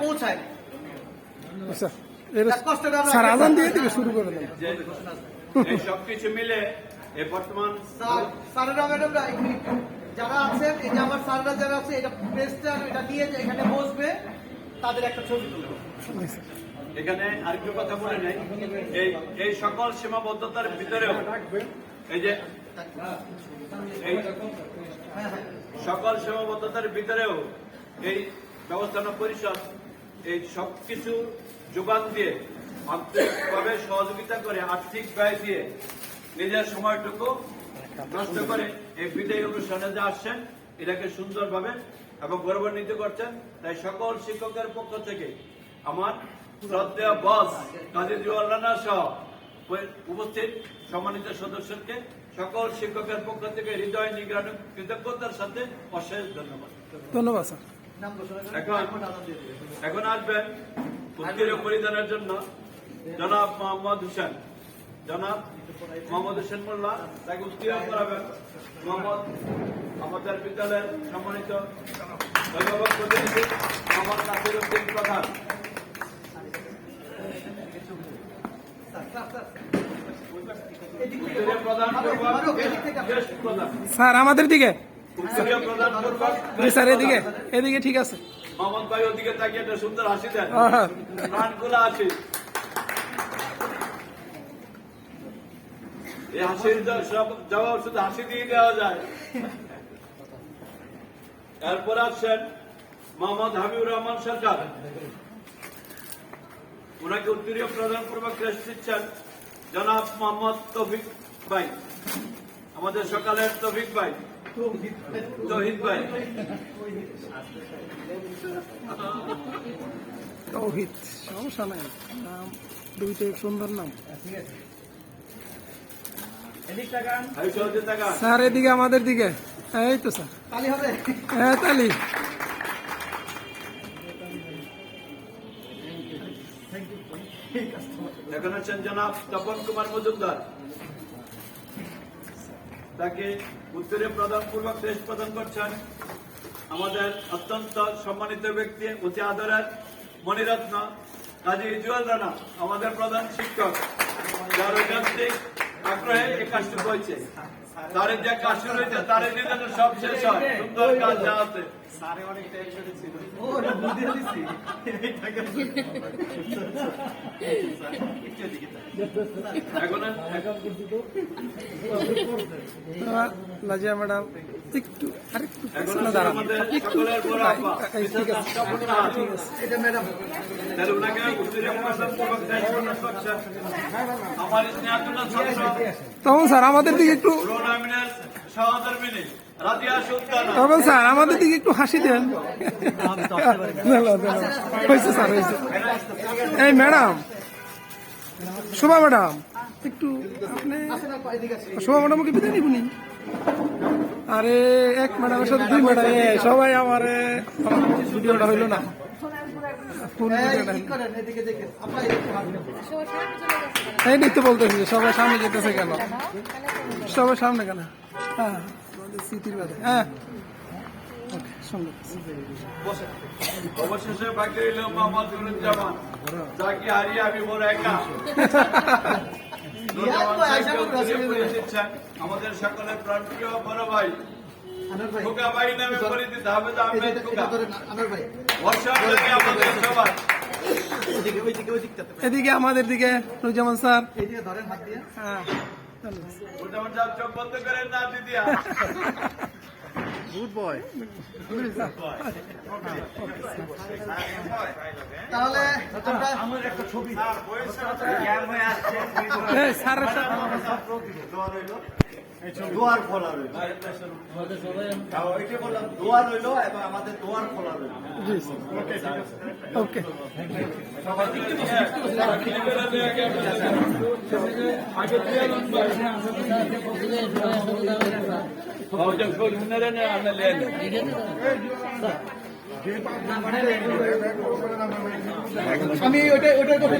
পৌঁছায় আচ্ছা এর- তার কষ্টটা আমরা- স্যার আজান দিয়ে থেকে শুরু করে দেন। সবকিছু মিলে এই বর্তমান স্যারেরা ম্যাডামরা এখানে যারা আছেন এই যে আমার স্যাররা যারা আছে এটা প্রেসটা এটা নিয়ে যে এখানে বসবে তাদের একটা ছবি তুলবো এখানে আরেকটু কথা বলে নেই। এই এই সকল সীমাবদ্ধতার ভিতরেও এই যে সকল সীমাবদ্ধতার ভিতরেও এই ব্যবস্থাপনা পরিষদ এই সবকিছু যোগান দিয়ে আন্তরিকভাবে সহযোগিতা করে, আর্থিক ব্যয় দিয়ে নিজের সময়টুকু নষ্ট করে এই বিদায় অনুষ্ঠানে যে আসছেন, এটাকে সুন্দরভাবে এবং গৌরবান্বিত করছেন। তাই সকল শিক্ষকের পক্ষ থেকে আমার শ্রদ্ধেয় বস কাজী জুয়াল্লানা সহ উপস্থিত সম্মানিত সদস্যকে, সকল শিক্ষকের পক্ষ থেকে হৃদয় নিগ্রহ কৃতজ্ঞতার সাথে অশেষ ধন্যবাদ। ধন্যবাদ, স্যার। এখন- এখন আজান দিয়ে দেবে। এখন আসবেন উত্তীর্ণ পরিধানের জন্য। জনাব মোহাম্মদ হোসেন। জনাব মোহাম্মদ হোসেন মোল্লা তাকে উত্তীর্ণ করাবেন মোহাম্মদ আমাদের বিদ্যালয়ের সম্মানিত অভিভাবক প্রতিনিধি মোহাম্মদ নাসির উদ্দিন প্রধান। স্যার আমাদের দিকে। স্যার এদিকে এদিকে ঠিক আছে। মোহাম্মদ ভাই ওদিকে তাকিয়ে একটা সুন্দর হাসি দেন। আহা। হাসি এই হাসির জবাব শুধু হাসি দিয়ে দেওয়া যায়। এরপর আসছেন মোহাম্মদ হাবিবুর রহমান সরকার। ওনাকে উত্তরীয় প্রধান পূর্বক ক্রেস্ট দিচ্ছেন জনাব মোহাম্মদ তফিক ভাই। আমাদের সকালের তফিক ভাই। সমস্যা নাই। নাম দুইটাই সুন্দর নাম। স্যার, এদিকে আমাদের দিকে। এই তো, স্যার। হ্যাঁ তালি। এখন আছেন জনাব তপন কুমার মজুমদার। তাকে উত্তরে প্রদান পূর্বক দেশ প্রদান করছেন। আমাদের অত্যন্ত সম্মানিত ব্যক্তি, অতি আদরের মণিরত্ন কাজী ইজুয়াল রানা, আমাদের প্রধান শিক্ষক। যার ঐকান্তিক আগ্রহে এই কাজটি হয়েছে। তার যে কাজটি রয়েছে তার নিজের সব শেষ হয়। সুন্দর কাজ যা আছে। ম্যাডাম একটু আরেকটু দাঁড়ান একটু ঠিক আছে। এটা ম্যাডাম স্নেহাতুল্লাহ ছাত্র তখন স্যার আমাদের দিকে একটু তখন স্যার, আমাদের দিকে একটু হাসি দেন। স্যার এই ম্যাডাম, শোভা ম্যাডাম, একটু। শোভা ম্যাডামকে বিদায় নিবনি আরে, এক ম্যাডামের সাথে দুই ম্যাডাম সবাই আমার ভিডিওটা হইল না। এই, দেখতে বলতেছি যে সবাই সামনে যেতেছে কেন? সবাই সামনে কেন? হ্যাঁ আমাদের স্মৃতির হ্যাঁ। অবশেষে বাকি রইল যাকে হারিয়ে আমি বড় একা। আমাদের সকলের প্রাণপ্রিয় বড় ভাই। খোকা ভাই নামে পরিচিত হাফেজ আহমেদ খোকা। এদিকে আমাদের দিকে নুরুজ্জামান স্যার ধরেন হাত দিয়ে। হ্যাঁ তাহলে স্যারের সাথে দোয়ার খোলা রইল। বললাম দোয়ার রইল এবং আমাদের দোয়ার খোলা রইল। ওকে আমি ওইটা ওইটার কথা